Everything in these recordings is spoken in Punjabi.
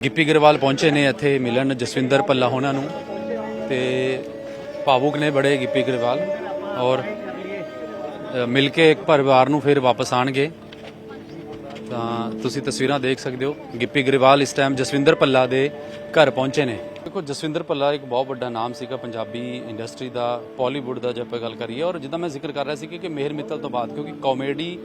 ਗਿੱਪੀ ਗਰੇਵਾਲ ਪਹੁੰਚੇ ਨੇ ਇੱਥੇ ਮਿਲਣ ਜਸਵਿੰਦਰ ਪੱਲਾ ਹੋਣਾ ਨੂੰ ਤੇ ਭਾਵੁਕ ਨੇ ਬੜੇ ਗਿੱਪੀ ਗਰੇਵਾਲ ਔਰ ਮਿਲ ਕੇ ਇੱਕ ਪਰਿਵਾਰ ਨੂੰ ਫਿਰ ਵਾਪਸ ਆਣਗੇ। ਤਾਂ ਤੁਸੀਂ ਤਸਵੀਰਾਂ ਦੇਖ ਸਕਦੇ ਹੋ, ਗਿੱਪੀ ਗਰੇਵਾਲ ਇਸ ਟਾਈਮ ਜਸਵਿੰਦਰ ਪੱਲਾ ਦੇ ਘਰ ਪਹੁੰਚੇ ਨੇ। ਦੇਖੋ, ਜਸਵਿੰਦਰ ਪੱਲਾ ਇੱਕ ਬਹੁਤ ਵੱਡਾ ਨਾਮ ਸੀਗਾ ਪੰਜਾਬੀ ਇੰਡਸਟਰੀ ਦਾ ਬਾਲੀਵੁੱਡ ਦਾ ਜੇ ਆਪਾਂ ਗੱਲ ਕਰੀਏ, ਔਰ ਜਿੱਦਾਂ ਮੈਂ ਜ਼ਿਕਰ ਕਰ ਰਿਹਾ ਸੀ ਕਿ ਮੇਹਰ ਮਿੱਤਲ ਤੋਂ ਬਾਅਦ, ਕਿਉਂਕਿ ਕਾਮੇਡੀ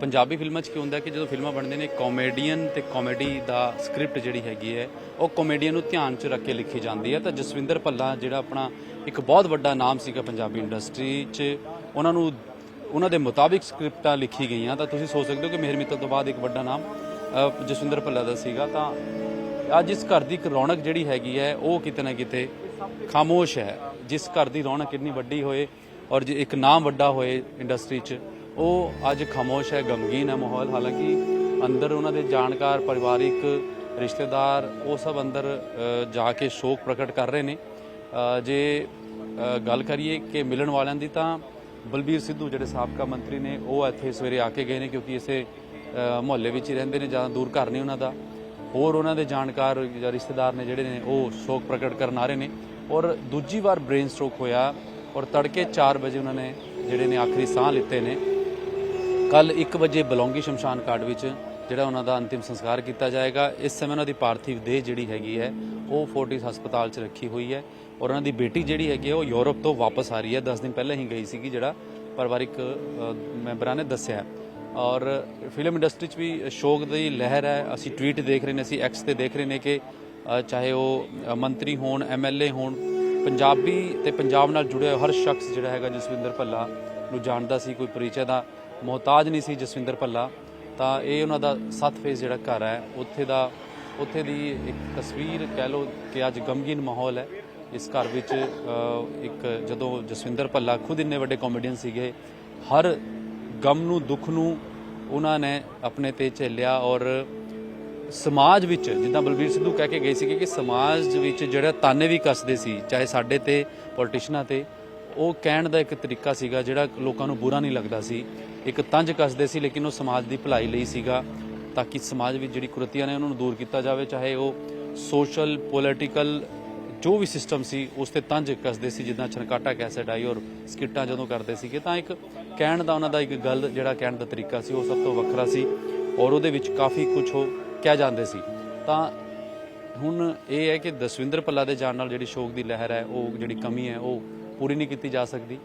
ਪੰਜਾਬੀ ਫਿਲਮਾਂ 'ਚ ਕੀ ਹੁੰਦਾ ਕਿ ਜਦੋਂ ਫਿਲਮਾਂ ਬਣਦੇ ਨੇ ਕਾਮੇਡੀਅਨ ਤੇ ਕਾਮੇਡੀ ਦਾ ਸਕ੍ਰਿਪਟ ਜਿਹੜੀ ਹੈਗੀ ਹੈ, ਉਹ ਕਾਮੇਡੀਅਨ ਨੂੰ ਧਿਆਨ 'ਚ ਰੱਖ ਕੇ ਲਿਖੀ ਜਾਂਦੀ ਹੈ। ਤਾਂ ਜਸਵਿੰਦਰ ਭੱਲਾ ਜਿਹੜਾ ਆਪਣਾ ਇੱਕ ਬਹੁਤ ਵੱਡਾ ਨਾਮ ਸੀਗਾ ਪੰਜਾਬੀ ਇੰਡਸਟਰੀ 'ਚ, ਉਹਨਾਂ ਨੂੰ, ਉਹਨਾਂ ਦੇ ਮੁਤਾਬਿਕ ਸਕ੍ਰਿਪਟਾਂ ਲਿਖੀ ਗਈਆਂ। ਤਾਂ ਤੁਸੀਂ ਸੋਚ ਸਕਦੇ ਹੋ ਕਿ ਮਿਹਰ ਮਿੱਤਲ ਤੋਂ ਬਾਅਦ ਇੱਕ ਵੱਡਾ ਨਾਮ ਜਸਵਿੰਦਰ ਭੱਲਾ ਦਾ ਸੀਗਾ। ਤਾਂ ਅੱਜ ਇਸ ਘਰ ਦੀ ਇੱਕ ਰੌਣਕ ਜਿਹੜੀ ਹੈਗੀ ਹੈ, ਉਹ ਕਿਤੇ ਨਾ ਕਿਤੇ ਖਾਮੋਸ਼ ਹੈ। ਜਿਸ ਘਰ ਦੀ ਰੌਣਕ ਇੰਨੀ ਵੱਡੀ ਹੋਏ ਔਰ ਜੇ ਇੱਕ ਨਾਮ ਵੱਡਾ ਹੋਏ ਇੰਡਸਟਰੀ 'ਚ ਉਹ ਅੱਜ ਖਾਮੋਸ਼ ਹੈ, ਗਮਗੀਨ ਹੈ ਮਾਹੌਲ। ਹਾਲਾਂਕਿ ਅੰਦਰ ਉਹਨਾਂ ਦੇ ਜਾਣਕਾਰ, ਪਰਿਵਾਰਿਕ ਰਿਸ਼ਤੇਦਾਰ, ਉਹ ਸਭ ਅੰਦਰ ਜਾ ਕੇ ਸ਼ੋਕ ਪ੍ਰਗਟ ਕਰ ਰਹੇ ਨੇ। ਜੇ ਗੱਲ ਕਰੀਏ ਕਿ ਮਿਲਣ ਵਾਲਿਆਂ ਦੀ ਤਾਂ ਬਲਬੀਰ ਸਿੱਧੂ ਜਿਹੜੇ ਸਾਬਕਾ ਮੰਤਰੀ ਨੇ, ਉਹ ਇੱਥੇ ਸਵੇਰੇ ਆ ਕੇ ਗਏ ਨੇ ਕਿਉਂਕਿ ਇਸੇ ਮੁਹੱਲੇ ਵਿੱਚ ਹੀ ਰਹਿੰਦੇ ਨੇ ਜ਼ਿਆਦਾ ਦੂਰ ਘਰ ਨਹੀਂ ਉਹਨਾਂ ਦਾ। ਹੋਰ ਉਹਨਾਂ ਦੇ ਜਾਣਕਾਰ ਜਾਂ ਰਿਸ਼ਤੇਦਾਰ ਨੇ ਜਿਹੜੇ ਨੇ, ਉਹ ਸ਼ੋਕ ਪ੍ਰਗਟ ਕਰਨ ਆ ਰਹੇ ਨੇ। ਔਰ ਦੂਜੀ ਵਾਰ ਬ੍ਰੇਨ ਸਟ੍ਰੋਕ ਹੋਇਆ ਔਰ ਤੜਕੇ 4 ਵਜੇ ਉਹਨਾਂ ਨੇ ਜਿਹੜੇ ਨੇ ਆਖਰੀ ਸਾਹ ਲਿੱਤੇ ਨੇ। ਕੱਲ 1 ਵਜੇ ਬਲੌਂਗੀ ਸ਼ਮਸ਼ਾਨ ਘਾਟ ਵਿੱਚ ਜਿਹੜਾ ਉਹਨਾਂ ਦਾ ਅੰਤਿਮ ਸੰਸਕਾਰ ਕੀਤਾ ਜਾਏਗਾ, ਇਸ ਸਮੇਂ ਉਹਨਾਂ ਦੀ ਪਾਰਥਿਵ ਦੇਹ ਜਿਹੜੀ ਹੈਗੀ ਹੈ, ਉਹ ਫੋਰਟਿਸ ਹਸਪਤਾਲ 'ਚ ਰੱਖੀ ਹੋਈ ਹੈ ਔਰ ਉਹਨਾਂ ਦੀ ਬੇਟੀ ਜਿਹੜੀ ਹੈਗੀ ਹੈ, ਉਹ ਯੂਰਪ ਤੋਂ ਵਾਪਸ ਆ ਰਹੀ ਹੈ। 10 ਦਿਨ ਪਹਿਲਾਂ ਹੀ ਗਈ ਸੀਗੀ ਜਿਹੜਾ ਪਰਿਵਾਰਿਕ ਮੈਂਬਰਾਂ ਨੇ ਦੱਸਿਆ। ਔਰ ਫਿਲਮ ਇੰਡਸਟਰੀ 'ਚ ਵੀ ਸ਼ੋਕ ਦੀ ਲਹਿਰ ਹੈ। ਅਸੀਂ ਟਵੀਟ ਦੇਖ ਰਹੇ ਨੇ, ਅਸੀਂ ਐਕਸ ਤੇ ਦੇਖ ਰਹੇ ਨੇ ਕਿ ਚਾਹੇ ਉਹ ਮੰਤਰੀ ਹੋਣ ਐਮਐਲਏ ਹੋਣ, ਪੰਜਾਬੀ ਤੇ ਪੰਜਾਬ ਨਾਲ ਜੁੜਿਆ ਹੋਇਆ ਹਰ ਸ਼ਖਸ ਜਿਹੜਾ ਹੈਗਾ ਜਸਵਿੰਦਰ ਭੱਲਾ ਨੂੰ ਜਾਣਦਾ ਸੀ, ਕੋਈ ਪਰਿਚੈ ਦਾ ਮੁਹਤਾਜ ਨਹੀਂ ਸੀ ਜਸਵਿੰਦਰ ਭੱਲਾ, ਤਾਂ ਇਹ ਉਹਨਾਂ ਦਾ ਸੱਤ ਫੇਸ ਜਿਹੜਾ ਘਰ ਹੈ, ਉੱਥੇ ਦਾ, ਉੱਥੇ ਦੀ ਇੱਕ ਤਸਵੀਰ ਕਹਿ ਲਓ ਕਿ ਅੱਜ ਗਮਗੀਨ ਮਾਹੌਲ ਹੈ। ਇਸ ਘਰ ਵਿੱਚ ਇੱਕ ਜਦੋਂ ਜਸਵਿੰਦਰ ਭੱਲਾ ਖੁਦ ਇੰਨੇ ਵੱਡੇ ਕਾਮੇਡੀਅਨ ਸੀਗੇ, ਹਰ ਗਮ ਨੂੰ, ਦੁੱਖ ਨੂੰ ਉਹਨਾਂ ਨੇ ਆਪਣੇ ਤੇ ਝੇਲਿਆ ਔਰ ਸਮਾਜ ਵਿੱਚ, ਜਿੱਦਾਂ ਬਲਬੀਰ ਸਿੱਧੂ ਕਹਿ ਕੇ ਗਏ ਸੀਗੇ ਕਿ ਸਮਾਜ ਵਿੱਚ ਜਿਹੜਾ ਤਾਨੇ ਵੀ ਕੱਸਦੇ ਸੀ, ਚਾਹੇ ਸਾਡੇ ਤੇ ਪੋਲੀਟੀਸ਼ੀਅਨਾਂ ਤੇ ਉਹ ਕਹਿਣ ਦਾ ਇੱਕ ਤਰੀਕਾ ਸੀਗਾ ਜਿਹੜਾ ਲੋਕਾਂ ਨੂੰ ਬੁਰਾ ਨਹੀਂ ਲੱਗਦਾ ਸੀ। ਇੱਕ ਤੰਜ ਕੱਸਦੇ ਸੀ, ਲੇਕਿਨ ਉਹ ਸਮਾਜ ਦੀ ਭਲਾਈ ਲਈ ਸੀਗਾ ਤਾਂ ਕਿ ਸਮਾਜ ਵਿੱਚ ਜਿਹੜੀ ਕੁਰਤੀਆਂ ਨੇ ਉਹਨਾਂ ਨੂੰ ਦੂਰ ਕੀਤਾ ਜਾਵੇ, ਚਾਹੇ ਉਹ ਸੋਸ਼ਲ, ਪੋਲੀਟੀਕਲ, ਜੋ ਵੀ ਸਿਸਟਮ ਸੀ, ਉਸ ਤੇ ਤੰਜ ਕੱਸਦੇ ਸੀ, ਜਿੱਦਾਂ ਛਨਕਾਟਾ ਕੈਸੇਟ ਆਈ ਔਰ ਸਕਿੱਟਾਂ ਜਦੋਂ ਕਰਦੇ ਸੀਗੇ, ਤਾਂ ਇੱਕ ਕਹਿਣ ਦਾ ਉਹਨਾਂ ਦਾ ਇੱਕ ਗੱਲ, ਜਿਹੜਾ ਕਹਿਣ ਦਾ ਤਰੀਕਾ ਸੀ, ਉਹ ਸਭ ਤੋਂ ਵੱਖਰਾ ਸੀ ਔਰ ਉਹਦੇ ਵਿੱਚ ਕਾਫੀ ਕੁਝ ਉਹ ਕਹਿ ਜਾਂਦੇ ਸੀ। ਤਾਂ ਹੁਣ ਇਹ ਹੈ ਕਿ ਦਸਵਿੰਦਰ ਪੱਲਾ ਦੇ ਜਾਣ ਨਾਲ ਜਿਹੜੀ ਸ਼ੋਕ ਦੀ ਲਹਿਰ ਹੈ, ਉਹ ਜਿਹੜੀ ਕਮੀ ਹੈ, ਉਹ ਪੂਰੀ ਨਹੀਂ ਕੀਤੀ ਜਾ ਸਕਦੀ।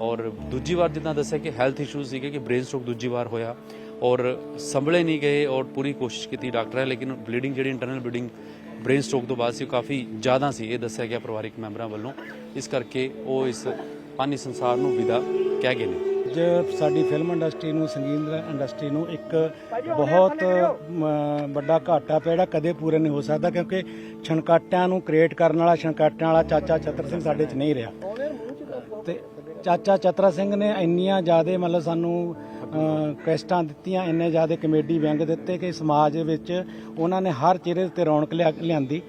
ਔਰ ਦੂਜੀ ਵਾਰ ਜਿੱਦਾਂ ਦੱਸਿਆ ਕਿ ਹੈਲਥ ਇਸ਼ੂਜ਼ ਸੀਗੇ ਕਿ ਬ੍ਰੇਨ ਸਟ੍ਰੋਕ ਦੂਜੀ ਵਾਰ ਹੋਇਆ। ਔਰ ਸੰਭਲੇ ਨਹੀਂ ਗਏ ਔਰ ਪੂਰੀ ਕੋਸ਼ਿਸ਼ ਕੀਤੀ ਡਾਕਟਰਾਂ ਹੈ ਲੇਕਿਨ ਬਲੀਡਿੰਗ ਜਿਹੜੀ ਇੰਟਰਨਲ ਬਲੀਡਿੰਗ ਬ੍ਰੇਨ ਸਟ੍ਰੋਕ ਤੋਂ ਬਾਅਦ ਸੀ, ਉਹ ਕਾਫੀ ਜ਼ਿਆਦਾ ਸੀ, ਇਹ ਦੱਸਿਆ ਗਿਆ ਪਰਿਵਾਰਿਕ ਮੈਂਬਰਾਂ ਵੱਲੋਂ। ਇਸ ਕਰਕੇ ਉਹ ਇਸ ਪਾਨੀ ਸੰਸਾਰ ਨੂੰ ਵਿਦਾ ਕਹਿ ਗਏ ਨੇ। ਅੱਜ ਸਾਡੀ ਫਿਲਮ ਇੰਡਸਟਰੀ ਨੂੰ, ਸੰਗੀਤ ਇੰਡਸਟਰੀ ਨੂੰ ਇੱਕ ਬਹੁਤ ਵੱਡਾ ਘਾਟਾ ਪਿਆ, ਜਿਹੜਾ ਕਦੇ ਪੂਰਾ ਨਹੀਂ ਹੋ ਸਕਦਾ, ਕਿਉਂਕਿ ਛਣਕਾਟਿਆਂ ਨੂੰ ਕ੍ਰੀਏਟ ਕਰਨ ਵਾਲਾ, ਛਣਕਾਟਿਆਂ ਵਾਲਾ ਚਾਚਾ ਚਤਰ ਸਿੰਘ ਸਾਡੇ 'ਚ ਨਹੀਂ ਰਿਹਾ। ਚਾਚਾ ਚਤਰਾ ਸਿੰਘ ਨੇ ਇੰਨੀਆਂ ਜ਼ਿਆਦੇ ਮਤਲਬ ਸਾਨੂੰ ਕੈਸਟਾਂ ਦਿੱਤੀਆਂ, ਇੰਨੇ ਜ਼ਿਆਦੇ ਕਮੇਡੀ ਵਿਅੰਗ ਦਿੱਤੇ ਕਿ ਸਮਾਜ ਵਿੱਚ ਉਹਨਾਂ ਨੇ ਹਰ ਚਿਹਰੇ ਤੇ ਰੌਣਕ ਲਿਆ- ਲਿਆਂਦੀ।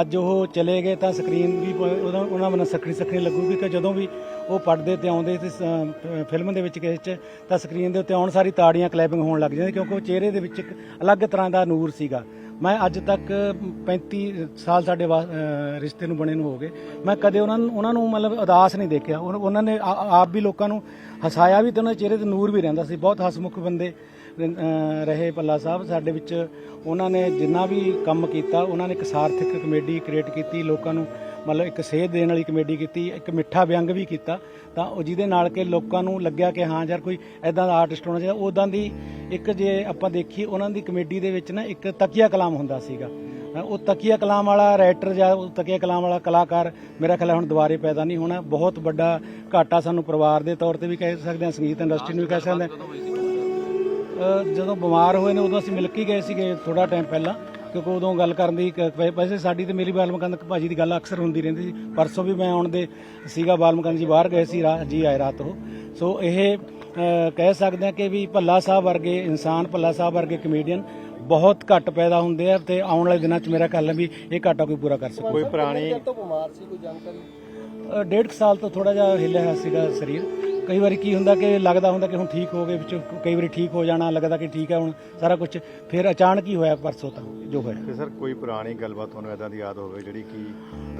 ਅੱਜ ਉਹ ਚਲੇ ਗਏ ਤਾਂ ਸਕਰੀਨ ਵੀ ਉਹਨਾਂ ਮਨ ਸਖਣੀ ਸਖਣੀ ਲੱਗੂਗੀ ਕਿ ਜਦੋਂ ਵੀ ਉਹ ਪਰਦੇ ਤੇ ਆਉਂਦੇ ਤੇ ਫਿਲਮ ਦੇ ਵਿੱਚ ਕਿਸੇ 'ਚ, ਤਾਂ ਸਕਰੀਨ ਦੇ ਉੱਤੇ ਆਉਣ ਸਾਰੀ ਤਾੜੀਆਂ, ਕਲੈਪਿੰਗ ਹੋਣ ਲੱਗ ਜਾਂਦੀ ਕਿਉਂਕਿ ਉਹ ਚਿਹਰੇ ਦੇ ਵਿੱਚ ਇੱਕ ਅਲੱਗ ਤਰ੍ਹਾਂ ਦਾ ਨੂਰ ਸੀਗਾ। ਮੈਂ ਅੱਜ ਤੱਕ 35 ਸਾਲ ਸਾਡੇ ਵਾ- ਰਿਸ਼ਤੇ ਨੂੰ ਬਣੇ ਨੂੰ ਹੋ ਗਏ। ਮੈਂ ਕਦੇ ਉਹਨਾਂ ਨੂੰ ਉਹਨਾਂ ਨੂੰ ਮਤਲਬ ਉਦਾਸ ਨਹੀਂ ਦੇਖਿਆ। ਉਹਨਾਂ ਉਹਨਾਂ ਨੇ ਆਪ ਵੀ ਲੋਕਾਂ ਨੂੰ ਹਸਾਇਆ ਵੀ ਤੇ ਉਹਨਾਂ ਦੇ ਚਿਹਰੇ ਤੇ ਨੂਰ ਵੀ ਰਹਿੰਦਾ ਸੀ। ਬਹੁਤ ਹਸਮੁਖ ਬੰਦੇ ਰਹੇ ਪੱਲਾ ਸਾਹਿਬ ਸਾਡੇ ਵਿੱਚ। ਉਹਨਾਂ ਨੇ ਜਿੰਨਾ ਵੀ ਕੰਮ ਕੀਤਾ, ਉਹਨਾਂ ਨੇ ਇੱਕ ਸਾਰਥਿਕ ਕਮੇਡੀ ਕ੍ਰੀਏਟ ਕੀਤੀ, ਲੋਕਾਂ ਨੂੰ ਮਤਲਬ ਇੱਕ ਸੇਧ ਦੇਣ ਵਾਲੀ ਕਮੇਡੀ ਕੀਤੀ, ਇੱਕ ਮਿੱਠਾ ਵਿਅੰਗ ਵੀ ਕੀਤਾ, ਤਾਂ ਉਹ ਜਿਹਦੇ ਨਾਲ ਕਿ ਲੋਕਾਂ ਨੂੰ ਲੱਗਿਆ ਕਿ ਹਾਂ ਯਾਰ ਕੋਈ ਐਦਾਂ ਦਾ ਆਰਟਿਸਟ ਹੋਣਾ ਚਾਹੀਦਾ ਉਦਾਂ ਦੀ ਇੱਕ ਜੇ ਆਪਾਂ ਦੇਖੀਏ, ਉਹਨਾਂ ਦੀ ਕਮੇਡੀ ਦੇ ਵਿੱਚ ਨਾ ਇੱਕ ਤਕੀਆ ਕਲਾਮ ਹੁੰਦਾ ਸੀਗਾ। ਉਹ ਤਕੀਆ ਕਲਾਮ ਵਾਲਾ ਰਾਈਟਰ ਜਾਂ ਤਕੀਆ ਕਲਾਮ ਵਾਲਾ ਕਲਾਕਾਰ, ਮੇਰਾ ਖਿਆਲ ਹੈ ਹੁਣ ਦੁਬਾਰੇ ਪੈਦਾ ਨਹੀਂ ਹੋਣਾ, ਬਹੁਤ ਵੱਡਾ ਘਾਟਾ ਸਾਨੂੰ ਪਰਿਵਾਰ ਦੇ ਤੌਰ ਤੇ ਵੀ ਕਹਿ ਸਕਦੇ ਹਾਂ, ਸੰਗੀਤ ਇੰਡਸਟਰੀ ਨੂੰ ਵੀ ਕਹਿ ਸਕਦੇ ਹਾਂ। ਜਦੋਂ ਬਿਮਾਰ ਹੋਏ ਨੇ, ਉਦੋਂ ਅਸੀਂ ਮਿਲ ਕੇ ਗਏ ਸੀਗੇ ਥੋੜਾ ਟਾਈਮ ਪਹਿਲਾਂ। ਕਿਉਂਕਿ ਉਦੋਂ ਗੱਲ ਕਰਨ ਦੀ ਕ- ਵੈ- ਵੈਸੇ ਸਾਡੀ ਤੇ ਮੇਰੀ ਬਾਲਮਕੰਦ ਭਾਜੀ ਦੀ ਗੱਲ ਅਕਸਰ ਹੁੰਦੀ ਰਹਿੰਦੀ ਸੀ। ਪਰਸੋਂ ਵੀ ਮੈਂ ਆਉਣ ਦੇ ਸੀਗਾ ਬਾਲਮਕੰਦ ਜੀ ਬਾਹਰ ਗਏ ਸੀ ਰਾ- ਜੀ ਆਏ ਰਾਤ ਉਹ। ਸੋ ਇਹ ਅ, ਕਹਿ ਸਕਦੇ ਹਾਂ ਕਿ ਵੀ ਭੱਲਾ ਸਾਹਿਬ ਵਰਗੇ ਇਨਸਾਨ ਭੱਲਾ ਸਾਹਿਬ ਵਰਗੇ ਕਮੇਡੀਅਨ ਬਹੁਤ ਘੱਟ ਪੈਦਾ ਹੁੰਦੇ ਆ ਤੇ ਆਉਣ ਵਾਲੇ ਦਿਨਾਂ 'ਚ ਮੇਰਾ ਖਿਆਲ ਹੈ ਵੀ ਇਹ ਘਾਟਾ ਕੋਈ ਪੂਰਾ ਕਰ ਸਕੂ। ਕੋਈ ਪੁਰਾਣੀ ਅ, ਡੇਢ ਕੁ ਸਾਲ ਤੋਂ ਥੋੜਾ ਜਿਹਾ ਹਿੱਲਿਆ ਹੋਇਆ ਸੀਗਾ ਸਰੀਰ। ਕਈ ਵਾਰੀ ਕੀ ਹੁੰਦਾ ਕਿ ਲੱਗਦਾ ਹੁੰਦਾ ਕਿ ਹੁਣ ਠੀਕ ਹੋ ਗਏ, ਵਿੱਚ ਕਈ ਵਾਰੀ ਠੀਕ ਹੋ ਜਾਣਾ, ਲੱਗਦਾ ਕਿ ਠੀਕ ਹੈ ਹੁਣ, ਸਾਰਾ ਕੁਝ ਫਿਰ ਅਚਾਨਕ ਹੀ ਹੋਇਆ ਪਰਸੋਂ ਤਾਂ ਜੋ ਹੋਇਆ। ਤੇ ਸਰ, ਕੋਈ ਪੁਰਾਣੀ ਗੱਲਬਾਤ ਤੁਹਾਨੂੰ ਇਦਾਂ ਦੀ ਯਾਦ ਹੋਵੇ ਜਿਹੜੀ ਕਿ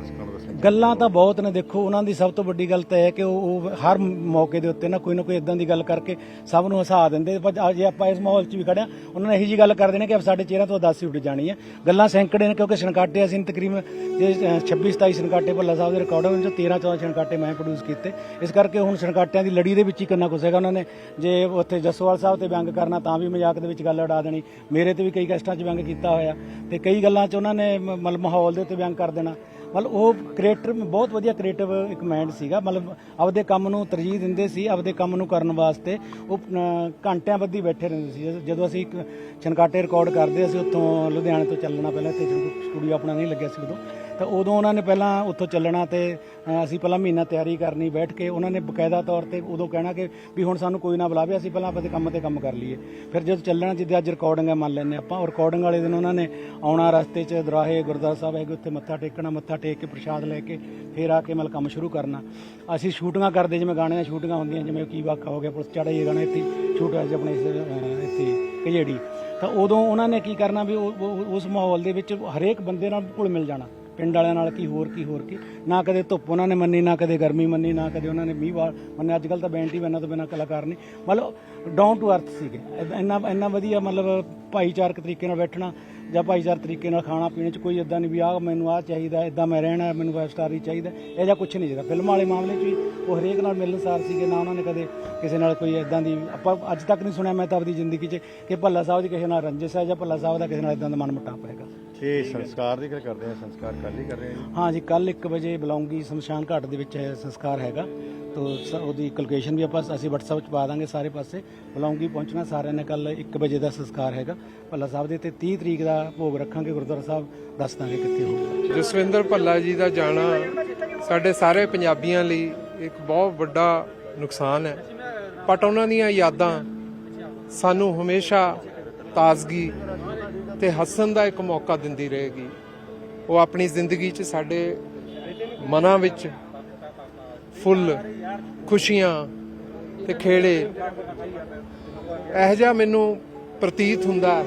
ਦਰਸ਼ਕਾਂ ਨੂੰ। ਦੱਸਣੀ ਗੱਲਾਂ ਤਾਂ ਬਹੁਤ ਨੇ, ਦੇਖੋ, ਉਹਨਾਂ ਦੀ ਸਭ ਤੋਂ ਵੱਡੀ ਗੱਲ ਤਾਂ ਇਹ ਹੈ ਕਿ ਉਹ ਹਰ ਮੌਕੇ ਦੇ ਉੱਤੇ ਨਾ ਕੋਈ ਨਾ ਕੋਈ ਇਦਾਂ ਦੀ ਗੱਲ ਕਰਕੇ ਸਭ ਨੂੰ ਹਸਾ ਦਿੰਦੇ। ਪਰ ਜੇ ਆਪਾਂ ਇਸ ਮਾਹੌਲ 'ਚ ਵੀ ਖੜਿਆ ਉਹਨਾਂ ਨੇ ਇਹੀ ਜੀ ਗੱਲ ਕਰ ਦੇਣੀ ਕਿ ਸਾਡੇ ਚਿਹਰਾ ਤੋਂ ਉਦਾਸੀ ਉੱਡ ਜਾਣੀ ਹੈ। ਗੱਲਾਂ ਸੈਂਕੜੇ ਨੇ ਕਿਉਂਕਿ ਛਣਕਾਟੇ ਅਸੀਂ ਤਕਰੀਬਨ ਜੇ 26 27 ਸਨਕਾਟੇ ਭੱਲਾ ਸਾਹਿਬ ਦੇ ਰਿਕਾਰਡ ਉਹਨਾਂ ਚੋਂ 13 14 ਛਣਕਾਟੇ ਮੈਂ ਪ੍ਰੋਡਿਊਸ ਕੀਤੇ। ਇਸ ਕਰਕੇ ਹੁਣ ਛਣਕਾਟਿਆਂ ਦੀ ਲੜੀ ਦੇ ਵਿੱਚ ਹੀ ਕਿੰਨਾ ਕੁਛ ਹੈਗਾ। ਉਹਨਾਂ ਨੇ ਜੇ ਉੱਥੇ ਜਸਵਾਲ ਸਾਹਿਬ ਤੇ ਵਿਅੰਗ ਕਰਨਾ ਤਾਂ ਵੀ ਮਜ਼ਾਕ ਦੇ ਵਿੱਚ ਗੱਲ ਉਡਾ ਦੇਣੀ। ਮੇਰੇ ਤੇ ਵੀ ਕਈ ਕਸਟਾਂ 'ਚ ਵਿਅੰਗ ਕੀਤਾ ਹੋਇਆ। ਤੇ ਕਈ ਗੱਲਾਂ 'ਚ ਉਹਨਾਂ ਨੇ ਮ- ਮਤਲਬ ਮਾਹੌਲ ਦੇ ਉੱਤੇ ਵਿਅੰਗ ਕਰ ਦੇਣਾ। ਮਤਲਬ ਉਹ ਕ੍ਰੀਏਟਰ ਬਹੁਤ ਵਧੀਆ ਕ੍ਰੀਏਟਿਵ ਇੱਕ ਮਾਈਂਡ ਸੀਗਾ। ਮਤਲਬ ਆਪਦੇ ਕੰਮ ਨੂੰ ਤਰਜੀਹ ਦਿੰਦੇ ਸੀ, ਆਪਦੇ ਕੰਮ ਨੂੰ ਕਰਨ ਵਾਸਤੇ। ਉਹ ਘੰਟਿਆਂ ਬੱਧੀ ਬੈਠੇ ਰਹਿੰਦੇ ਸੀ। ਜਦੋਂ- ਅਸੀਂ ਛਨਕਾਟੇ ਰਿਕਾਰਡ ਕਰਦੇ, ਅਸੀਂ ਉੱਥੋਂ ਲੁਧਿਆਣੇ ਤੋਂ ਚੱਲਣਾ ਪਹਿਲਾਂ, ਇੱਥੇ ਸਟੂਡੀਓ ਆਪਣਾ ਨਹੀਂ ਲੱਗਿਆ ਸੀ ਉਦੋਂ। ਤਾਂ ਉਦੋਂ ਉਹਨਾਂ ਨੇ ਪਹਿਲਾਂ ਉੱਥੋਂ ਚੱਲਣਾ ਤੇ ਅਸੀਂ ਪਹਿਲਾਂ ਮਹੀਨਾ ਤਿਆਰੀ ਕਰਨੀ, ਬੈਠ ਕੇ ਉਹਨਾਂ ਨੇ ਬਕਾਇਦਾ ਤੌਰ ਤੇ ਉਦੋਂ ਕਹਿਣਾ ਕਿ ਵੀ ਹੁਣ ਸਾਨੂੰ ਕੋਈ ਨਾ ਬੁਲਾਵੇ, ਅਸੀਂ ਪਹਿਲਾਂ ਆਪਣੇ ਕੰਮ ਤੇ ਕੰਮ ਕਰ ਲਈਏ। ਫਿਰ ਜਦੋਂ ਚੱਲਣਾ, ਜਿੱਦਾਂ ਅੱਜ ਰਿਕਾਰਡਿੰਗ ਹੈ ਮੰਨ ਲੈਂਦੇ ਆਪਾਂ ਉਹ ਰਿਕਾਰਡਿੰਗ ਵਾਲੇ ਦਿਨ ਉਹਨਾਂ ਨੇ ਆਉਣਾ ਰਸਤੇ 'ਚ ਦਰਾਹੇ ਗੁਰਦੁਆਰਾ ਸਾਹਿਬ ਹੈਗੇ, ਉੱਥੇ ਮੱਥਾ ਟੇਕਣਾ, ਮੱਥਾ ਟੇਕ ਕੇ ਪ੍ਰਸ਼ਾਦ ਲੈ ਕੇ ਫਿਰ ਆ ਕੇ ਮਤਲਬ ਕੰਮ ਸ਼ੁਰੂ ਕਰਨਾ। ਅਸੀਂ ਸ਼ੂਟਿੰਗਾਂ ਕਰਦੇ, ਜਿਵੇਂ ਗਾਣੇ ਦੀਆਂ ਸ਼ੂਟਿੰਗਾਂ ਹੁੰਦੀਆਂ, ਜਿਵੇਂ ਕੀ ਵਾਕਾ ਹੋ ਗਿਆ, ਪੁਲਿਸ ਚੜ੍ਹੇ ਇਹ ਗਾਣਾ ਇੱਥੇ ਸ਼ੂਟ ਹੋਇਆ ਆਪਣੇ ਇੱਥੇ ਕਜੇੜੀ ਤਾਂ ਉਦੋਂ ਉਹਨਾਂ ਨੇ ਕੀ ਕਰਨਾ ਵੀ ਉਹ- ਉਸ ਮਾਹੌਲ ਦੇ ਵਿੱਚ ਹਰੇਕ ਬੰਦੇ ਨਾਲ ਘੁਲ ਮਿਲ ਜਾਣਾ। ਪਿੰਡ ਵਾਲਿਆਂ ਨਾਲ ਕੀ, ਹੋਰ ਕੀ ਹੋਰ ਕੀ? ਨਾ ਕਦੇ ਧੁੱਪ ਉਹਨਾਂ ਨੇ ਮੰਨੀ, ਨਾ ਕਦੇ ਗਰਮੀ ਮੰਨੀ, ਨਾ ਕਦੇ ਉਹਨਾਂ ਨੇ ਮੀਂਹ ਵਾਲ ਮੰਨੇ। ਅੱਜ ਕੱਲ ਤਾਂ ਬੈਂਡ ਹੀ ਬੈਨਾਂ ਤੋਂ ਬਿਨਾਂ ਕਲਾਕਾਰ ਨਹੀਂ। ਮਤਲਬ ਡਾਊਨ ਟੂ ਅਰਥ ਸੀਗੇ। ਇੰਨਾ ਇੰਨਾ ਵਧੀਆ ਮਤਲਬ ਭਾਈਚਾਰਕ ਤਰੀਕੇ ਨਾਲ ਬੈਠਣਾ ਜਾਂ ਭਾਈਚਾਰਕ ਤਰੀਕੇ ਨਾਲ ਖਾਣਾ ਪੀਣੇ ਚ ਕੋਈ ਇਦਾਂ ਨਹੀਂ ਵੀ ਆਹ ਮੈਨੂੰ ਆਹ ਚਾਹੀਦਾ ਇਦਾਂ ਮੈਂ ਰਹਿਣਾ ਮੈਨੂੰ ਫਾਈਵ ਸਟਾਰ ਹੀ ਚਾਹੀਦਾ ਇਹ ਜਾਂ ਕੁਝ ਨਹੀਂ ਸੀਗਾ। ਫਿਲਮ ਵਾਲੇ ਮਾਮਲੇ 'ਚ ਵੀ ਉਹ ਹਰੇਕ ਨਾਲ ਮਿਲਣਸਾਰ ਸੀਗੇ ਨਾ ਉਹਨਾਂ ਨੇ ਕਦੇ ਕਿਸੇ ਨਾਲ ਕੋਈ ਇਦਾਂ ਦੀ ਆਪਾਂ ਅੱਜ ਤੱਕ ਨਹੀਂ ਸੁਣਿਆ ਮੈਂ ਤਾਂ ਆਪਣੀ ਜ਼ਿੰਦਗੀ 'ਚ ਕਿ ਭੱਲਾ ਸਾਹਿਬ ਦੀ ਕਿਸੇ ਨਾਲ ਰੰਜਿਸ਼ ਹੈ ਜਾਂ ਭੱਲਾ ਸਾਹਿਬ ਦਾ ਕਿਸੇ ਨਾਲ ਇਦਾਂ ਦਾ ਮਨ ਮੁਟਾਪ ਹੈਗਾ। ਇਹ ਸੰਸਕਾਰ ਦੀ ਗੱਲ ਕਰਦੇ ਆ ਸੰਸਕਾਰ ਕੱਲ ਹੀ ਕਰ ਰਹੇ ਹਾਂ ਜੀ। ਕੱਲ 1 ਵਜੇ ਬਲੌਂਗੀ ਸ਼ਮਸ਼ਾਨ ਘਾਟ ਦੇ ਵਿੱਚ ਸੰਸਕਾਰ ਹੈਗਾ। ਤੋ ਸ- ਉਹਦੀ ਲੋਕੇਸ਼ਨ ਵੀ ਆਪਾਂ ਅਸੀਂ WhatsApp 'ਚ ਪਾ ਦਾਂਗੇ ਸਾਰੇ ਪਾਸੇ। ਬਲੌਂਗੀ ਪਹੁੰਚਣਾ ਸਾਰਿਆਂ ਨੇ ਕੱਲ 1 ਵਜੇ ਦਾ ਸੰਸਕਾਰ ਹੈਗਾ। ਭੱਲਾ ਸਾਹਿਬ ਦੇ ਤੇ 30 ਤਰੀਕ ਦਾ ਭੋਗ ਰੱਖਾਂਗੇ, ਗੁਰਦੁਆਰਾ ਸਾਹਿਬ ਦੱਸ ਦਾਂਗੇ ਕਿੱਥੇ ਹੋਊਗਾ ਜਸਵਿੰਦਰ ਭੱਲਾ ਜੀ ਦਾ ਜਾਣਾ ਸਾਡੇ ਸਾਰੇ ਪੰਜਾਬੀਆਂ ਲਈ ਇੱਕ ਬਹੁਤ ਵੱਡਾ ਨੁਕਸਾਨ ਹੈ। ਬਟ ਉਹਨਾਂ ਦੀਆਂ ਯਾਦਾਂ ਸਾਨੂੰ ਹਮੇਸ਼ਾ ਤਾਜ਼ਗੀ ਤੇ ਹੱਸਣ ਦਾ ਇੱਕ ਮੌਕਾ ਦਿੰਦੀ ਰਹੇਗੀ। ਉਹ ਆਪਣੀ ਜ਼ਿੰਦਗੀ 'ਚ ਸਾਡੇ ਮਨਾਂ ਵਿੱਚ ਫੁੱਲ, ਖੁਸ਼ੀਆਂ ਤੇ ਖੇੜੇ। ਇਹ ਜਿਹਾ ਮੈਨੂੰ ਪ੍ਰਤੀਤ ਹੁੰਦਾ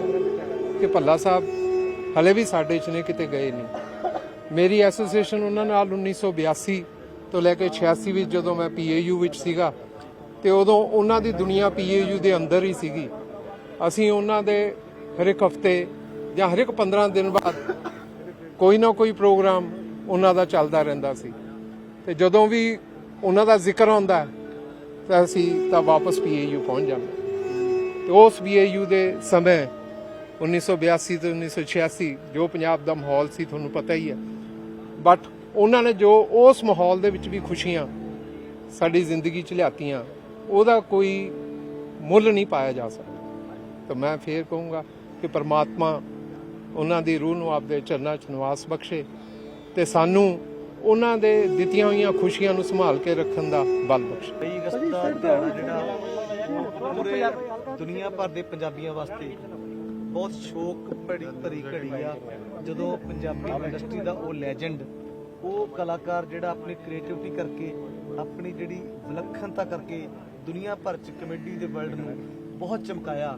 ਕਿ ਭੱਲਾ ਸਾਹਿਬ ਹਲੇ ਵੀ ਸਾਡੇ ਚ ਨੇ, ਕਿਤੇ ਗਏ ਨਹੀਂ। ਮੇਰੀ ਐਸੋਸੀਏਸ਼ਨ ਉਹਨਾਂ ਨਾਲ 1982 ਤੋਂ ਲੈ ਕੇ 86 ਵਿੱਚ ਜਦੋਂ ਮੈਂ ਪੀਏਯੂ ਵਿੱਚ ਸੀਗਾ, ਤੇ ਉਦੋਂ ਉਹਨਾਂ ਦੀ ਦੁਨੀਆ ਪੀਏਯੂ ਦੇ ਅੰਦਰ ਹੀ ਸੀਗੀ। ਅਸੀਂ ਉਹਨਾਂ ਦੇ ਹਰ ਇੱਕ ਹਫ਼ਤੇ ਜਾਂ ਹਰ ਇੱਕ 15 ਦਿਨ ਬਾਅਦ ਕੋਈ ਨਾ ਕੋਈ ਪ੍ਰੋਗਰਾਮ ਉਹਨਾਂ ਦਾ ਚੱਲਦਾ ਰਹਿੰਦਾ ਸੀ। ਤੇ ਜਦੋਂ ਵੀ ਉਹਨਾਂ ਦਾ ਜ਼ਿਕਰ ਆਉਂਦਾ ਤਾਂ ਅਸੀਂ ਤਾਂ ਵਾਪਸ ਪੀਏਯੂ ਪਹੁੰਚ ਜਾਂਦੇ ਤੇ ਉਸ ਪੀਏਯੂ ਦੇ ਸਮੇਂ 1982 ਤੋਂ 1986 ਜੋ ਪੰਜਾਬ ਦਾ ਮਾਹੌਲ ਸੀ, ਤੁਹਾਨੂੰ ਪਤਾ ਹੀ ਹੈ। ਬਟ ਉਹਨਾਂ ਨੇ ਜੋ ਉਸ ਮਾਹੌਲ ਦੇ ਵਿੱਚ ਵੀ ਖੁਸ਼ੀਆਂ ਸਾਡੀ ਜ਼ਿੰਦਗੀ 'ਚ ਲਿਆਤੀਆਂ, ਉਹਦਾ ਕੋਈ ਮੁੱਲ ਨਹੀਂ ਪਾਇਆ ਜਾ ਸਕਦਾ। ਤਾਂ ਮੈਂ ਫੇਰ ਕਹੂੰਗਾ ਕਿ ਪਰਮਾਤਮਾ ਉਹਨਾਂ ਦੀ ਰੂਹ ਨੂੰ ਆਪਦੇ ਚਰਨਾਂ 'ਚ ਨਿਵਾਸ ਬਖਸ਼ੇ ਤੇ ਸਾਨੂੰ ਉਹਨਾਂ ਦੇ ਦਿੱਤੀਆਂ ਹੋਈਆਂ ਖੁਸ਼ੀਆਂ ਨੂੰ ਸੰਭਾਲ ਕੇ ਰੱਖਣ ਦਾ ਬਲ ਬਖਸ਼। 23 ਅਗਸਤ ਦਾ ਦਿਹਾੜਾ ਜਿਹੜਾ ਉਹ ਪੂਰੇ ਦੁਨੀਆ ਭਰ ਦੇ ਪੰਜਾਬੀਆਂ ਵਾਸਤੇ ਬਹੁਤ ਸ਼ੋਕ ਭਰੀ ਭਰੀ ਘੜੀ ਆ। ਜਦੋਂ ਪੰਜਾਬੀ ਇੰਡਸਟਰੀ ਦਾ ਉਹ ਲੈਜੈਂਡ ਉਹ ਕਲਾਕਾਰ ਜਿਹੜਾ ਆਪਣੀ ਕ੍ਰੀਏਟੀਵਿਟੀ ਕਰਕੇ, ਆਪਣੀ ਜਿਹੜੀ ਵਿਲੱਖਣਤਾ ਕਰਕੇ ਦੁਨੀਆ ਭਰ ਚ ਕਮੇਡੀ ਦੇ ਵਰਲਡ ਨੂੰ ਬਹੁਤ ਚਮਕਾਇਆ।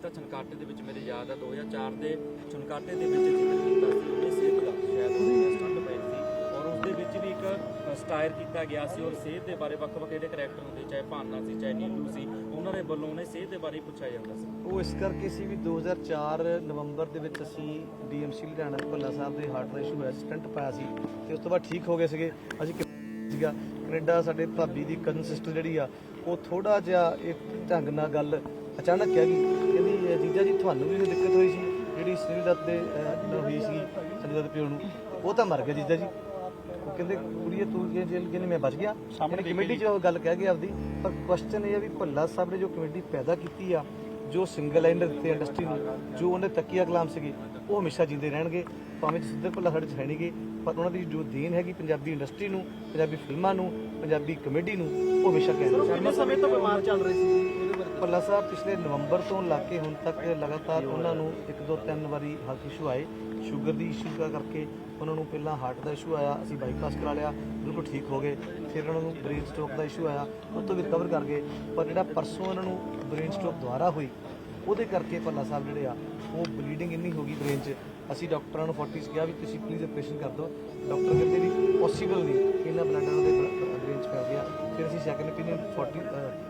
ਸੀ ਤਾਂ ਛਣਕਾਟੇ ਦੇ ਵਿੱਚ ਮੇਰੇ ਯਾਦ ਆ 2004 ਦੇ ਛਣਕਾਟੇ ਦੇ ਵਿੱਚ ਜ਼ਿਕਰ ਕੀਤਾ ਸੀ ਉਹਨੇ ਸਿਹਤ ਦਾ ਸ਼ਾਇਦ ਉਹਦੇ ਸਟੰਟ ਪਏ ਸੀ ਔਰ ਉਸ ਦੇ ਵਿੱਚ ਵੀ ਇੱਕ ਸਟਾਇਰ ਕੀਤਾ ਗਿਆ ਸੀ ਔਰ ਸਿਹਤ ਦੇ ਬਾਰੇ ਵੱਖ-ਵੱਖ ਜਿਹੜੇ ਕਰੈਕਟਰ ਹੁੰਦੇ, ਚਾਹੇ ਭਾਨਾ ਸੀ, ਚਾਹੇ ਨੀਲੂ ਸੀ, ਉਹਨਾਂ ਦੇ ਵੱਲੋਂ ਉਹਨੇ ਸਿਹਤ ਦੇ ਬਾਰੇ ਪੁੱਛਿਆ ਜਾਂਦਾ ਸੀ। ਉਹ ਇਸ ਕਰਕੇ ਸੀ ਵੀ 2004 ਨਵੰਬਰ ਦੇ ਵਿੱਚ ਅਸੀਂ ਡੀਐਮਸੀ ਲੁਧਿਆਣਾ ਭੱਲਾ ਸਾਹਿਬ ਦੇ ਹਾਰਟ ਦਾ ਇਸ਼ੂ ਹੋਇਆ ਸਟੰਟ ਪਾਇਆ ਸੀ ਤੇ ਉਸ ਤੋਂ ਬਾਅਦ ਠੀਕ ਹੋ ਗਏ ਸੀਗੇ। ਅਸੀਂ ਸੀਗਾ? ਕੈਨੇਡਾ ਸਾਡੇ ਭਾਬੀ ਦੀ ਕਜ਼ਨ ਸਿਸਟਰ ਜਿਹੜੀ ਆ, ਉਹ ਥੋੜਾ ਜਿਹਾ ਇਹ ਢੰਗ ਨਾਲ ਗੱਲ ਅਚਾਨਕ ਕਹਿ ਗਈ ਕਹਿੰਦੀ "ਅ, ਜੀਜਾ ਜੀ ਤੁਹਾਨੂੰ ਵੀ ਦਿੱਕਤ ਹੋਈ ਸੀ ਜਿਹੜੀ ਸੁਨੀਲ ਦੱਤ ਦੇ ਅ, ਨਾਲ ਹੋਈ ਸੀ ਸੰਜੇ ਦੱਤ ਪਿਓ ਨੂੰ। ਉਹ ਤਾਂ ਮਰ ਗਿਆ ਜੀਜਾ ਜੀ। ਉਹ ਕਹਿੰਦੇ ਕੁੜੀਏ ਤੂੰ ਜੇ ਜੇਲ੍ਹ ਕਹਿੰਦੀ ਮੈਂ ਬਚ ਗਿਆ। ਸਾਹਮਣੇ ਕਮੇਟੀ 'ਚ ਉਹ ਗੱਲ ਕਹਿ ਗਈ ਆਪਦੀ ਪਰ ਕੁਐਸਚਨ ਇਹ ਹੈ ਵੀ ਭੱਲਾ ਸਾਹਿਬ ਨੇ ਜੋ ਕਮੇਟੀ ਪੈਦਾ ਕੀਤੀ ਆ ਜੋ ਸਿੰਗਲ ਲਾਈਨਰ ਦਿੱਤੇ ਇੰਡਸਟਰੀ ਨੂੰ ਜੋ ਉਹਨੇ ਤਕੀਆ ਕਲਾਮ ਸੀਗੇ ਉਹ ਹਮੇਸ਼ਾ ਜਿੰਦੇ ਰਹਿਣਗੇ ਭਾਵੇਂ ਜਸਵਿੰਦਰ ਭੱਲਾ ਸਾਡੇ ਚ ਹੈ ਨਹੀਂਗੇ ਪਰ ਉਹਨਾਂ ਦੀ ਜੋ ਦੇਣ ਹੈਗੀ ਪੰਜਾਬੀ ਇੰਡਸਟਰੀ ਨੂੰ ਪੰਜਾਬੀ ਫਿਲਮਾਂ ਨੂੰ ਪੰਜਾਬੀ ਕਮੇਡੀ ਨੂੰ ਉਹ ਹਮੇਸ਼ਾ ਕਹਿੰਦੇ ਕਿੰਨੇ ਸਮੇਂ ਤੋਂ ਬਿਮਾਰ ਚੱਲ ਰਹੇ ਸੀ? ਭੱਲਾ ਸਾਹਿਬ, ਪਿਛਲੇ ਨਵੰਬਰ ਤੋਂ ਲਾ ਕੇ ਹੁਣ ਤੱਕ ਲਗਾਤਾਰ ਉਹਨਾਂ ਨੂੰ ਇੱਕ ਦੋ ਤਿੰਨ ਵਾਰੀ ਹੈਲਥ ਇਸ਼ੂ ਆਏ। ਸ਼ੂਗਰ ਦੀ ਇਸ਼ੂ ਦਾ ਕਰਕੇ ਉਹਨਾਂ ਨੂੰ ਪਹਿਲਾਂ ਹਾਰਟ ਦਾ ਇਸ਼ੂ ਆਇਆ, ਅਸੀਂ ਬਾਈਪਾਸ ਕਰਾ ਲਿਆ, ਬਿਲਕੁਲ ਠੀਕ ਹੋ ਗਏ। ਫਿਰ ਉਹਨਾਂ ਨੂੰ ਬ੍ਰੇਨ ਸਟ੍ਰੋਕ ਦਾ ਇਸ਼ੂ ਆਇਆ, ਉਹ ਤੋਂ ਵੀ ਰਿਕਵਰ ਕਰ ਗਏ। ਪਰ ਜਿਹੜਾ ਪਰਸੋਂ ਉਹਨਾਂ ਨੂੰ ਬ੍ਰੇਨ ਸਟ੍ਰੋਕ ਦੁਬਾਰਾ ਹੋਈ, ਉਹਦੇ ਕਰਕੇ ਭੱਲਾ ਸਾਹਿਬ ਜਿਹੜੇ ਆ, ਉਹ ਬਲੀਡਿੰਗ ਇੰਨੀ ਹੋ ਗਈ ਬ੍ਰੇਨ 'ਚ। ਅਸੀਂ ਡਾਕਟਰਾਂ ਨੂੰ 40 ਕਿਹਾ ਵੀ ਤੁਸੀਂ ਪਲੀਜ਼ ਆਪਰੇਸ਼ਨ ਕਰ ਦਿਓ। ਡਾਕਟਰ ਕਹਿੰਦੇ ਵੀ ਪੋਸੀਬਲ ਨਹੀਂ, ਇਹਨਾਂ ਬਲੱਡ ਉਹਨਾਂ ਦੇ ਬ੍ਰੇਨ 'ਚ ਪੈ ਗਿਆ। ਸੈਕੰਡ opinion 40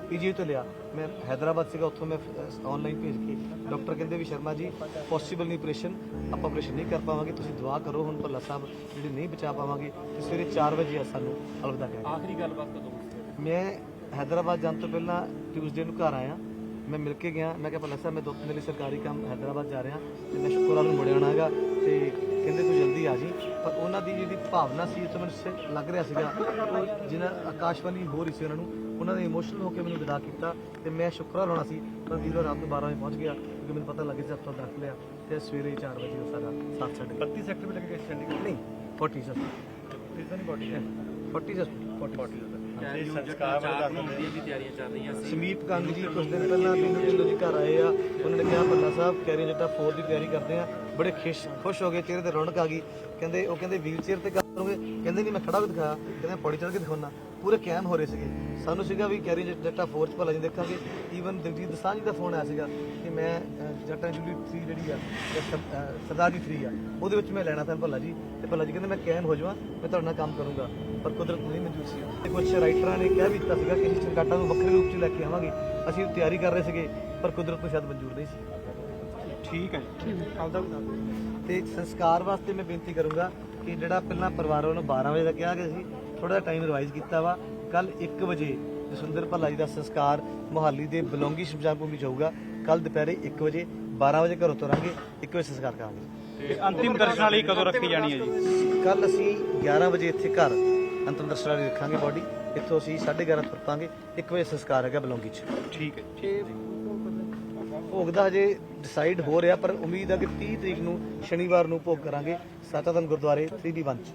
ਪੀਜੀ ਤੋਂ ਲਿਆ। ਮੈਂ ਹੈਦਰਾਬਾਦ ਸੀਗਾ ਉੱਥੋਂ ਮੈਂ ਆਨਲਾਈਨ ਭੇਜ ਕੇ। ਡਾਕਟਰ ਕਹਿੰਦੇ ਵੀ ਸ਼ਰਮਾ ਜੀ ਪੋਸੀਬਲ ਨਹੀਂ ਆਪਰੇਸ਼ਨ ਆਪਾਂ ਆਪਰੇਸ਼ਨ ਨਹੀਂ ਕਰ ਪਾਵਾਂਗੇ ਤੁਸੀਂ ਦੁਆ ਕਰੋ ਹੁਣ ਭੱਲਾ ਸਾਹਿਬ ਜਿਹੜੇ ਨਹੀਂ ਬਚਾ ਪਾਵਾਂਗੇ ਤੇ ਸਵੇਰੇ 4 ਵਜੇ ਆ ਸਾਨੂੰ ਅਲਵਿਦਾ ਕਹਿ ਗਏ ਆਖਰੀ ਗੱਲਬਾਤ ਕਦੋਂ? ਮੈਂ ਹੈਦਰਾਬਾਦ ਜਾਣ ਤੋਂ ਪਹਿਲਾਂ ਟਿਊਜ਼ਡੇ ਨੂੰ ਘਰ ਆਇਆ। ਮੈਂ ਮਿਲ ਕੇ ਗਿਆ ਮੈਂ ਕਿਹਾ ਭੱਲਾ ਸਾਹਿਬ ਮੈਂ ਦੋ ਤਿੰਨ ਲਈ ਸਰਕਾਰੀ ਕੰਮ ਹੈਦਰਾਬਾਦ ਜਾ ਰਿਹਾ ਤੇ ਮੈਂ ਸ਼ੁਕਰਵਾਰ ਨੂੰ ਮੁੜਿਆ ਆਉਣਾ ਹੈਗਾ ਤੇ ਕਹਿੰਦੇ ਤੂੰ ਜਲਦੀ ਆ ਜੀ। ਪਰ ਉਹਨਾਂ ਦੀ ਜਿਹੜੀ ਭਾਵਨਾ ਸੀ ਉਹ ਤੋਂ ਮੈਨੂੰ ਸ- ਲੱਗ ਰਿਹਾ ਸੀਗਾ। ਉਹ ਜਿਹਨਾਂ ਆਕਾਸ਼ਵਾਣੀ ਹੋ ਰਹੀ ਸੀ ਉਹਨਾਂ ਨੂੰ ਉਹਨਾਂ ਨੇ ਇਮੋਸ਼ਨਲ ਹੋ ਕੇ ਮੈਨੂੰ ਵਿਦਾ ਕੀਤਾ ਤੇ ਮੈਂ ਸ਼ੁਕਰਵਾਰ ਹੋਣਾ ਸੀ। ਪਰ ਵੀਰੋ ਰਾਤ ਨੂੰ 12 ਵਜੇ ਪਹੁੰਚ ਗਿਆ ਕਿਉਂਕਿ ਮੈਨੂੰ ਪਤਾ ਲੱਗ ਗਿਆ ਸੀ ਹਸਪਤਾਲ ਦਾਖਲ ਆ ਤੇ ਸਵੇਰੇ 4 ਵਜੇ ਉਹ ਸਾਡਾ ਸਾਥ ਛੱਡ ਗਿਆ। 32 ਸੈਕਟਰ ਵਿੱਚ ਲੱਗੇ ਚੰਡੀਗੜ੍ਹ? ਨਹੀਂ 40 ਸਰ। ਕਿਸ ਦੀ ਬੋਡੀ ਹੈ 40 ਸਰ। 40 ਤੇ ਸੰਸਕਾਰ ਚਾਰ ਨੂੰ ਹੁੰਦੀ ਦੀ ਤਿਆਰੀਆਂ ਚੱਲ ਰਹੀਆਂ ਸੀ। ਸਮੀਪ ਕੰਗ ਜੀ ਕੁਝ ਦਿਨ ਪਹਿਲਾਂ ਮੈਨੂੰ ਢਿੱਲੋਂ ਜੀ ਘਰ ਆਏ ਆ। ਉਹਨਾਂ ਨੇ ਕਿਹਾ ਬੱਲਾ ਸਾਹਿਬ ਕੈਰੀ ਜੱਟਾ 4 ਦੀ ਤਿਆਰੀ ਕਰਦੇ ਆ। ਬੜੇ ਖੁਸ਼ ਖੁਸ਼ ਹੋ ਗਏ ਚਿਹਰੇ ਤੇ ਰੌਣਕ ਆ ਗਈ। ਕਹਿੰਦੇ ਉਹ ਕਹਿੰਦੇ ਵੀਲ ਚੇਅਰ ਤੇ ਕਰੋਗੇ? ਕਹਿੰਦੇ ਨਹੀਂ ਮੈਂ ਖੜਾ ਵੀ ਦਿਖਾਇਆ। ਕਹਿੰਦੇ ਪੌੜੀ ਚੜ੍ਹ ਕੇ ਦਿਖਾਉਣਾ ਪੂਰੇ ਕੈਮ ਹੋ ਰਹੇ ਸੀਗੇ। ਸਾਨੂੰ ਸੀਗਾ ਵੀ ਕੈਰੀ ਜੱਟਾ 4 ਚ ਭਲਾ ਜੀ ਦੇਖਾਂਗੇ। ਈਵਨ ਦਿਲਜੀਤ ਦਸਾਂਝ ਦਾ ਫੋਨ ਆਇਆ ਸੀਗਾ ਕਿ ਮੈਂ ਅਹ, ਜੱਟਾ ਜੁਲੀ 3 ਜਿਹੜੀ ਆ ਜਾਂ ਸਰ- ਅਹ, ਸਰਦਾਰ ਜੀ 3 ਆ ਉਹਦੇ ਵਿੱਚ ਮੈਂ ਲੈਣਾ ਤਾਂ ਭੱਲਾ ਜੀ। ਤੇ ਭੱਲਾ ਜੀ ਕਹਿੰਦੇ ਮੈਂ ਕੈਮ ਹੋ ਜਾਵਾਂ ਮੈਂ ਤੁਹਾਡੇ ਨਾਲ ਕੰਮ ਕਰੂੰਗਾ। ਪਰ ਕੁਦਰਤ ਨਹੀਂ ਮਨਜ਼ੂਰ ਸੀ। ਤੇ ਕੁਝ ਰਾਈਟਰਾਂ ਨੇ ਕਹਿ ਵੀ ਦਿੱਤਾ ਸੀਗਾ ਕਿ ਅਸੀਂ ਚੰਗਾਟਾ ਨੂੰ ਵੱਖਰੇ ਰੂਪ 'ਚ ਲੈ ਕੇ ਆਵਾਂਗੇ। ਅਸੀਂ ਤਿਆਰੀ ਕਰ ਰਹੇ ਸੀਗੇ ਪਰ ਕੁਦਰਤ ਨੂੰ ਸ਼ਾਇਦ ਮਨਜ਼ੂਰ ਨਹੀਂ ਸੀ। ਠੀਕ ਹੈ ਕੱਲ ਦਾ ਤੇ ਸੰਸਕਾਰ ਵਾਸਤੇ ਮੈਂ ਬੇਨਤੀ ਕਰੂੰਗਾ ਕਿ ਜਿਹੜਾ ਪਹਿਲਾਂ ਪਰਿਵਾਰ ਵੱਲੋਂ 12 ਵਜੇ ਦਾ ਕਿਹਾ ਗਿਆ ਸੀ ਥੋੜਾ ਜਿਹਾ ਟਾਈਮ ਰਿਵਾਈਜ਼ ਕੀਤਾ ਵਾ। ਕੱਲ 1 ਵਜੇ ਜਸਵਿੰਦਰ ਭੱਲਾ ਜੀ ਦਾ ਸੰਸਕਾਰ ਮੁਹਾਲੀ ਦੇ ਬਲੌਂਗੀ ਸ਼ਮਸ਼ਾਨ ਭੂਮੀ ਹੋਊਗਾ। ਕੱਲ ਦੁਪਹਿਰੇ 1 ਵਜੇ 12 ਵਜੇ ਘਰੋਂ ਤੁਰਾਂਗੇ 1 ਵਜੇ ਸੰਸਕਾਰ ਕਰਾਂਗੇ। ਅੰਤਿਮ ਦਰਸ਼ਨਾਂ ਲਈ ਕਦੋਂ ਰੱਖੀ ਜਾਣੀ ਹੈ ਜੀ? ਕੱਲ ਅਸੀਂ 11 ਵਜੇ ਇੱਥੇ ਘਰ ਅੰਤਮ ਦਰਸ਼ਨਾਂ ਲਈ ਰੱਖਾਂਗੇ ਬਾਡੀ ਇੱਥੋਂ ਅਸੀਂ 11:30 ਤੁਰ ਪਾਂਗੇ 1 ਵਜੇ ਸੰਸਕਾਰ ਹੈਗਾ ਬਲੌਂਗੀ 'ਚ। ਠੀਕ ਹੈ ਭੋਗ ਦਾ ਹਜੇ ਡਿਸਾਈਡ ਹੋ ਰਿਹਾ ਪਰ ਉਮੀਦ ਹੈ ਕਿ 30 ਤਰੀਕ ਨੂੰ ਸ਼ਨੀਵਾਰ ਨੂੰ ਭੋਗ ਕਰਾਂਗੇ। ਸੱਚਾਦਨ ਗੁਰਦੁਆਰੇ 3D1 ਚ।